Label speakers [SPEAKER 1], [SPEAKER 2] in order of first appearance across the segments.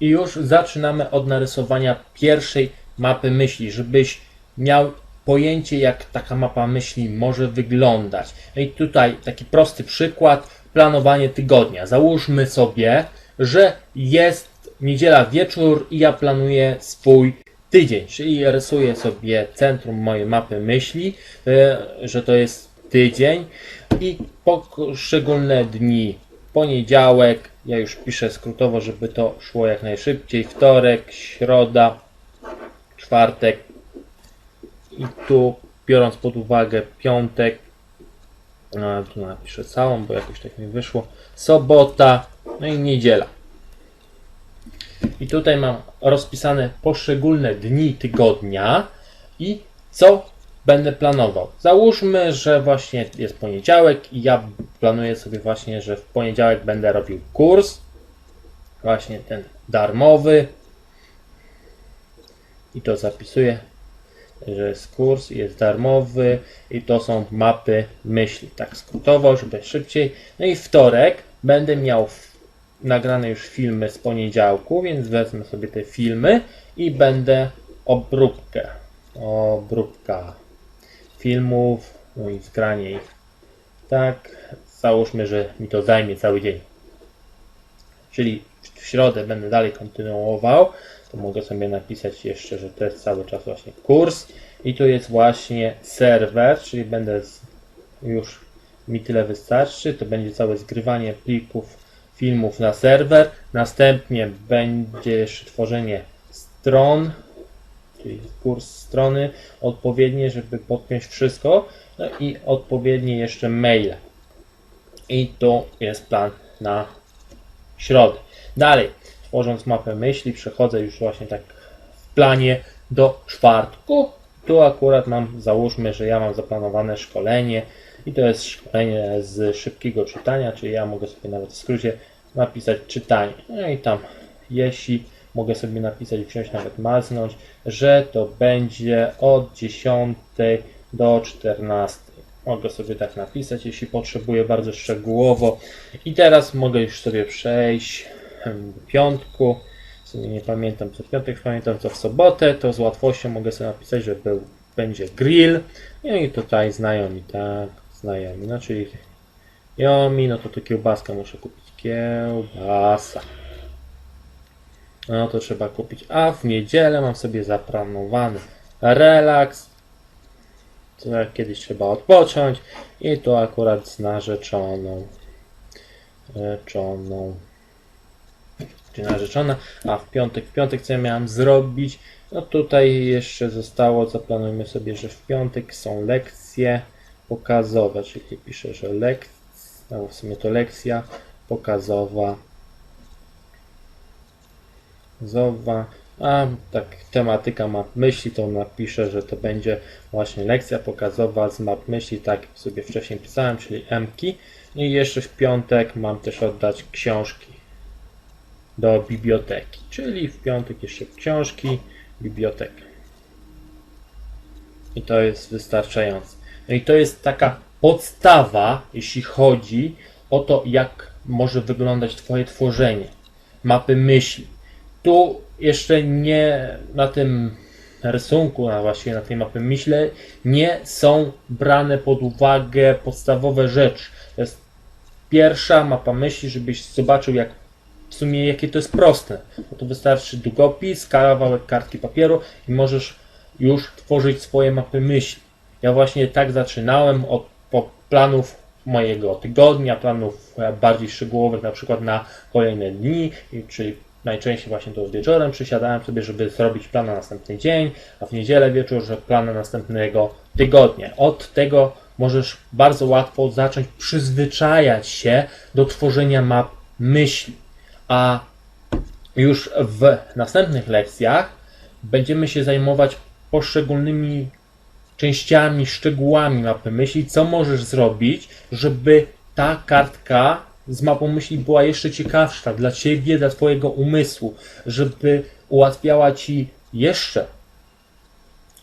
[SPEAKER 1] I już zaczynamy od narysowania pierwszej mapy myśli, żebyś miał pojęcie, jak taka mapa myśli może wyglądać. No i tutaj taki prosty przykład, planowanie tygodnia. Załóżmy sobie, że jest niedziela wieczór i ja planuję swój tydzień, czyli rysuję sobie centrum mojej mapy myśli, e, że to jest tydzień i poszczególne dni. Poniedziałek, ja już piszę skrótowo, żeby to szło jak najszybciej. Wtorek, środa, czwartek i tu biorąc pod uwagę piątek, a, tu napiszę całą, bo jakoś tak mi wyszło, sobota, no i niedziela. I tutaj mam rozpisane poszczególne dni tygodnia i co będę planował. Załóżmy, że właśnie jest poniedziałek i ja planuję sobie właśnie, że w poniedziałek będę robił kurs. Właśnie ten darmowy. I to zapisuję, że jest kurs, jest darmowy i to są mapy myśli. Tak skrótowo, żeby szybciej. No i wtorek będę miał nagrane już filmy z poniedziałku, więc wezmę sobie te filmy i będę obróbkę. Obróbka filmów, no i zgranie ich. Tak, załóżmy, że mi to zajmie cały dzień. Czyli w środę będę dalej kontynuował, to mogę sobie napisać jeszcze, że to jest cały czas właśnie kurs i tu jest właśnie serwer, czyli będę z, już mi tyle wystarczy, to będzie całe zgrywanie plików filmów na serwer, następnie będzie jeszcze tworzenie stron, czyli kurs strony odpowiednie, żeby podpiąć wszystko no i odpowiednie jeszcze maile. I to jest plan na środę. Dalej, tworząc mapę myśli, przechodzę już właśnie tak w planie do czwartku. Tu akurat mam, załóżmy, że ja mam zaplanowane szkolenie i to jest szkolenie z szybkiego czytania, czyli ja mogę sobie nawet w skrócie napisać czytanie. No i tam, jeśli mogę sobie napisać, wziąć nawet maznąć, że to będzie od 10 do 14. Mogę sobie tak napisać, jeśli potrzebuję bardzo szczegółowo. I teraz mogę już sobie przejść do piątku. W sumie nie pamiętam co w piątek, pamiętam co w sobotę. To z łatwością mogę sobie napisać, że był, będzie grill. No i tutaj znajomi, tak, znajomi. No czyli Jomi, no to tu kiełbaska muszę kupić. Kiełbasa. No to trzeba kupić. A w niedzielę mam sobie zaplanowany relaks. Jak kiedyś trzeba odpocząć. I to akurat z narzeczoną. Rzeczoną. Czy narzeczona. A w piątek, w piątek co ja miałem zrobić? No tutaj jeszcze zostało, zaplanujmy sobie, że w piątek są lekcje pokazowe, czyli piszę, że lekcje, no w sumie to lekcja pokazowa Zowa. A tak tematyka map myśli, to napiszę, że to będzie właśnie lekcja pokazowa z map myśli, tak jak sobie wcześniej pisałem, czyli M-ki. No I jeszcze w piątek mam też oddać książki do biblioteki, czyli w piątek jeszcze książki, bibliotekę. I to jest wystarczające. No i to jest taka podstawa, jeśli chodzi o to, jak może wyglądać Twoje tworzenie. Mapy myśli. Tu jeszcze nie na tym rysunku, a właściwie na tej mapie myślę, nie są brane pod uwagę podstawowe rzeczy. To jest pierwsza mapa myśli, żebyś zobaczył, jak w sumie jakie to jest proste. Bo to wystarczy długopis, kawałek kartki papieru i możesz już tworzyć swoje mapy myśli. Ja właśnie tak zaczynałem od planów mojego tygodnia, planów e, bardziej szczegółowych, na przykład na kolejne dni, czyli najczęściej właśnie to wieczorem przysiadałem sobie, żeby zrobić plan na następny dzień, a w niedzielę wieczór, że plan na następnego tygodnia. Od tego możesz bardzo łatwo zacząć przyzwyczajać się do tworzenia map myśli. A już w następnych lekcjach będziemy się zajmować poszczególnymi częściami, szczegółami mapy myśli, co możesz zrobić, żeby ta kartka z mapą myśli była jeszcze ciekawsza dla ciebie, dla twojego umysłu, żeby ułatwiała ci jeszcze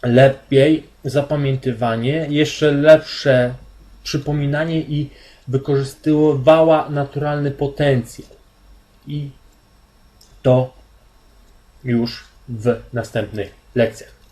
[SPEAKER 1] lepiej zapamiętywanie, jeszcze lepsze przypominanie i wykorzystywała naturalny potencjał. I to już w następnych lekcjach.